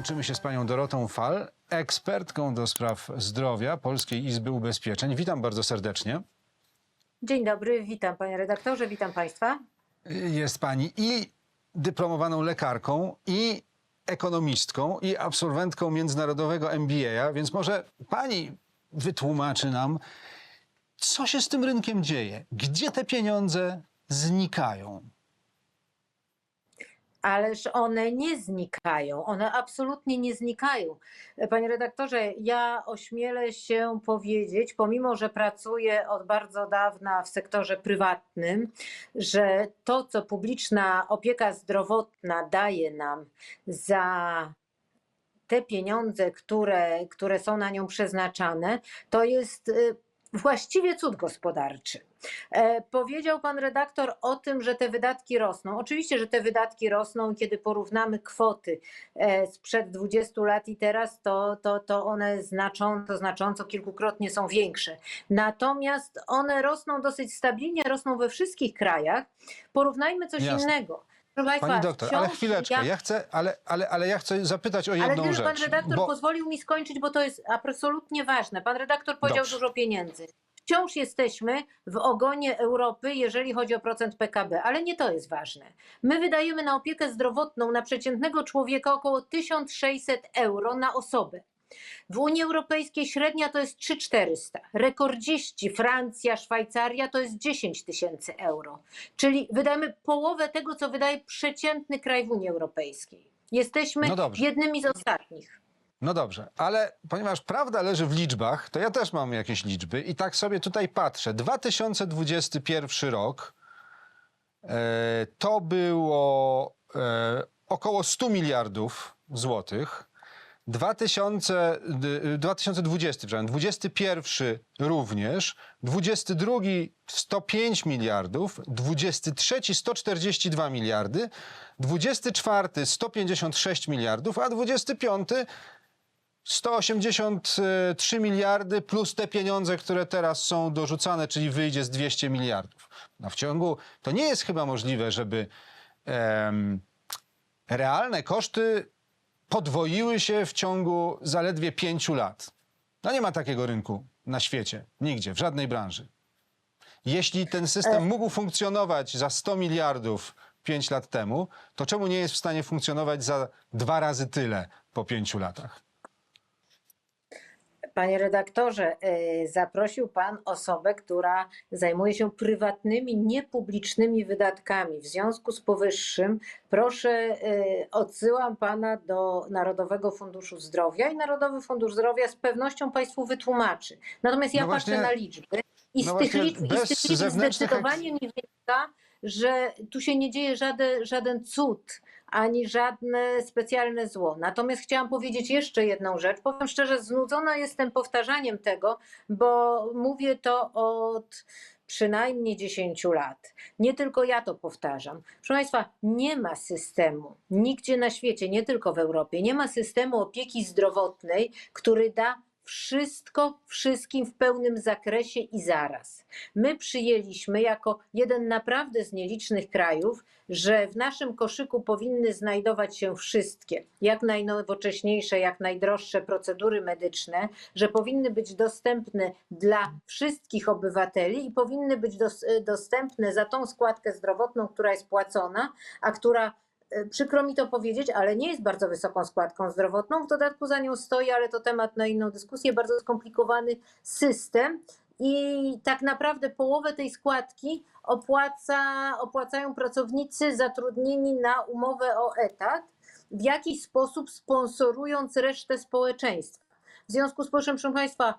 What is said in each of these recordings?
Łączymy się z panią Dorotą Fal, ekspertką do spraw zdrowia Polskiej Izby Ubezpieczeń. Witam bardzo serdecznie. Dzień dobry, witam panie redaktorze, witam państwa. Jest pani i dyplomowaną lekarką, i ekonomistką, i absolwentką międzynarodowego MBA, więc może pani wytłumaczy nam, co się z tym rynkiem dzieje? Gdzie te pieniądze znikają? Ależ one nie znikają, one absolutnie nie znikają. Panie redaktorze, ja ośmielę się powiedzieć, pomimo że pracuję od bardzo dawna w sektorze prywatnym, że to, co publiczna opieka zdrowotna daje nam za te pieniądze, które, które są na nią przeznaczane, to jest y, właściwie cud gospodarczy. E, Powiedział pan redaktor o tym, że te wydatki rosną. Oczywiście, że te wydatki rosną, kiedy porównamy kwoty e, sprzed 20 lat i teraz, to, to, to one znacząco, znacząco, kilkukrotnie są większe. Natomiast one rosną dosyć stabilnie, rosną we wszystkich krajach. Porównajmy coś Jasne. innego. Proszę Państwa, Pani doktor, ale chwileczkę, jak- ja chcę, ale, ale, ale ja chcę zapytać o ale jedną rzecz. pan redaktor bo- pozwolił mi skończyć, bo to jest absolutnie ważne. Pan redaktor powiedział Dobrze. dużo pieniędzy. Wciąż jesteśmy w ogonie Europy, jeżeli chodzi o procent PKB, ale nie to jest ważne. My wydajemy na opiekę zdrowotną na przeciętnego człowieka około 1600 euro na osobę. W Unii Europejskiej średnia to jest 3400. Rekordziści Francja, Szwajcaria to jest 10 tysięcy euro. Czyli wydajemy połowę tego, co wydaje przeciętny kraj w Unii Europejskiej. Jesteśmy No jednymi z ostatnich. No dobrze, ale ponieważ prawda leży w liczbach, to ja też mam jakieś liczby i tak sobie tutaj patrzę. 2021 rok e, to było e, około 100 miliardów złotych. 2000, d- 2020, przepraszam, 21 również, 22 105 miliardów, 23 142 miliardy, 24 156 miliardów, a 25 183 miliardy plus te pieniądze, które teraz są dorzucane, czyli wyjdzie z 200 miliardów. No w ciągu, to nie jest chyba możliwe, żeby em, realne koszty podwoiły się w ciągu zaledwie pięciu lat. No nie ma takiego rynku na świecie, nigdzie, w żadnej branży. Jeśli ten system mógł funkcjonować za 100 miliardów 5 lat temu, to czemu nie jest w stanie funkcjonować za dwa razy tyle po pięciu latach? Panie redaktorze, y, zaprosił Pan osobę, która zajmuje się prywatnymi, niepublicznymi wydatkami. W związku z powyższym proszę, y, odsyłam Pana do Narodowego Funduszu Zdrowia i Narodowy Fundusz Zdrowia z pewnością Państwu wytłumaczy. Natomiast ja No właśnie- patrzę na liczby i no z tych liczb, i z tych liczb zdecydowanie mi wynika, że tu się nie dzieje żaden, żaden cud ani żadne specjalne zło. Natomiast chciałam powiedzieć jeszcze jedną rzecz. Powiem szczerze, znudzona jestem powtarzaniem tego, bo mówię to od przynajmniej 10 lat. Nie tylko ja to powtarzam. Proszę Państwa, nie ma systemu nigdzie na świecie, nie tylko w Europie, nie ma systemu opieki zdrowotnej, który da wszystko wszystkim w pełnym zakresie i zaraz. My przyjęliśmy jako jeden naprawdę z nielicznych krajów, że w naszym koszyku powinny znajdować się wszystkie, jak najnowocześniejsze, jak najdroższe procedury medyczne, że powinny być dostępne dla wszystkich obywateli i powinny być dos- dostępne za tą składkę zdrowotną, która jest płacona, a która przykro mi to powiedzieć, ale nie jest bardzo wysoką składką zdrowotną. W dodatku za nią stoi, ale to temat na inną dyskusję, bardzo skomplikowany system. I tak naprawdę połowę tej składki opłaca, opłacają pracownicy zatrudnieni na umowę o etat, w jakiś sposób sponsorując resztę społeczeństwa. W związku z powyższym, proszę Państwa, e,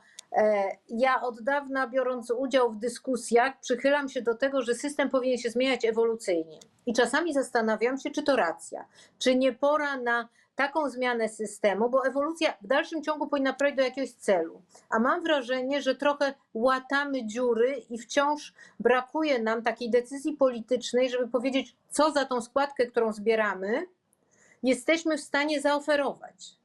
ja od dawna biorąc udział w dyskusjach, przychylam się do tego, że system powinien się zmieniać ewolucyjnie. I czasami zastanawiam się, czy to racja, czy nie pora na taką zmianę systemu, bo ewolucja w dalszym ciągu powinna prowadzić do jakiegoś celu. A mam wrażenie, że trochę łatamy dziury i wciąż brakuje nam takiej decyzji politycznej, żeby powiedzieć, co za tą składkę, którą zbieramy, jesteśmy w stanie zaoferować.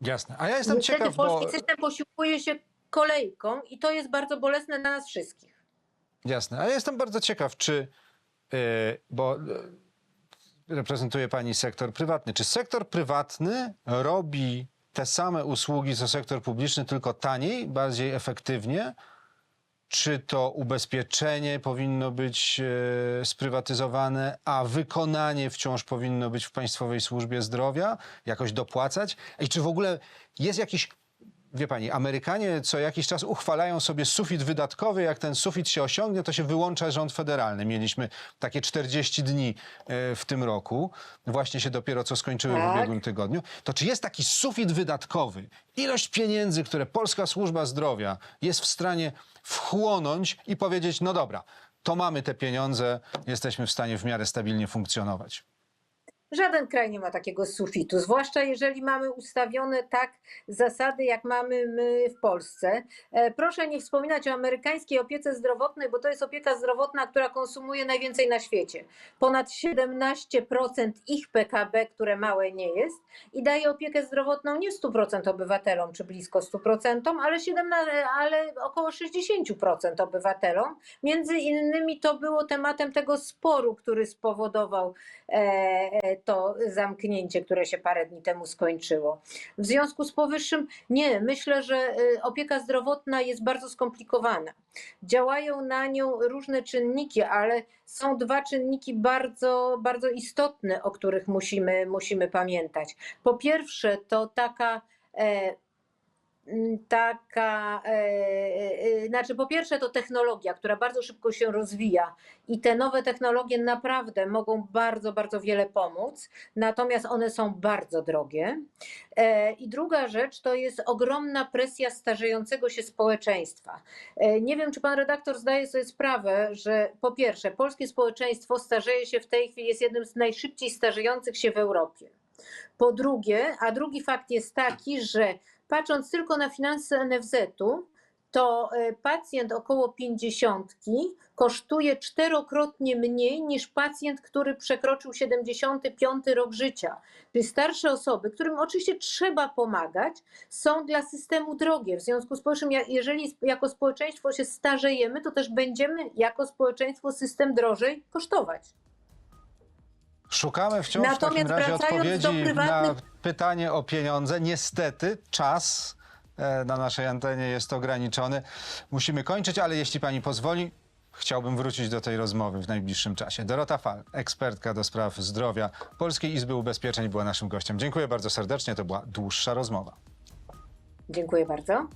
Jasne. A ja jestem Niestety ciekaw, polski bo... system posiłkuje się kolejką i to jest bardzo bolesne dla nas wszystkich. Jasne. A ja jestem bardzo ciekaw, czy... e, bo e, reprezentuje pani sektor prywatny. Czy sektor prywatny robi te same usługi co sektor publiczny, tylko taniej, bardziej efektywnie? Czy to ubezpieczenie powinno być e, sprywatyzowane, a wykonanie wciąż powinno być w Państwowej Służbie Zdrowia? Jakoś dopłacać? I czy w ogóle jest jakiś Wie pani, Amerykanie co jakiś czas uchwalają sobie sufit wydatkowy. Jak ten sufit się osiągnie, to się wyłącza rząd federalny. Mieliśmy takie 40 dni e, w tym roku. Właśnie się dopiero co skończyły w Tak. ubiegłym tygodniu. To czy jest taki sufit wydatkowy? Ilość pieniędzy, które Polska Służba Zdrowia jest w stanie wchłonąć i powiedzieć, no dobra, to mamy te pieniądze, jesteśmy w stanie w miarę stabilnie funkcjonować. Żaden kraj nie ma takiego sufitu, zwłaszcza jeżeli mamy ustawione tak zasady, jak mamy my w Polsce. E, Proszę nie wspominać o amerykańskiej opiece zdrowotnej, bo to jest opieka zdrowotna, która konsumuje najwięcej na świecie. Ponad 17% ich PKB, które małe nie jest, i daje opiekę zdrowotną nie 100% obywatelom, czy blisko 100%, ale, 17, ale około 60% obywatelom. Między innymi to było tematem tego sporu, który spowodował e, e, to zamknięcie, które się parę dni temu skończyło. W związku z powyższym nie, myślę, że e, opieka zdrowotna jest bardzo skomplikowana. Działają na nią różne czynniki, ale są dwa czynniki bardzo, bardzo istotne, o których musimy, musimy pamiętać. Po pierwsze, to taka e, taka, e, e, znaczy po pierwsze to technologia, która bardzo szybko się rozwija i te nowe technologie naprawdę mogą bardzo, bardzo wiele pomóc, natomiast one są bardzo drogie. E, I druga rzecz to jest ogromna presja starzejącego się społeczeństwa. E, Nie wiem, czy pan redaktor zdaje sobie sprawę, że po pierwsze, polskie społeczeństwo starzeje się w tej chwili, jest jednym z najszybciej starzejących się w Europie. Po drugie, a drugi fakt jest taki, że patrząc tylko na finanse NFZ-u, to e, pacjent około 50 kosztuje czterokrotnie mniej niż pacjent, który przekroczył 75 rok życia. Czyli starsze osoby, którym oczywiście trzeba pomagać, są dla systemu drogie. W związku z powyższym, jeżeli jako społeczeństwo się starzejemy, to też będziemy jako społeczeństwo system drożej kosztować. Szukamy wciąż w Natomiast takim razie wracając do odpowiedzi na prywatnych- pytanie o pieniądze. Niestety czas e, na naszej antenie jest ograniczony. Musimy kończyć, ale jeśli pani pozwoli, chciałbym wrócić do tej rozmowy w najbliższym czasie. Dorota Fal, ekspertka do spraw zdrowia Polskiej Izby Ubezpieczeń była naszym gościem. Dziękuję bardzo serdecznie, to była dłuższa rozmowa. Dziękuję bardzo.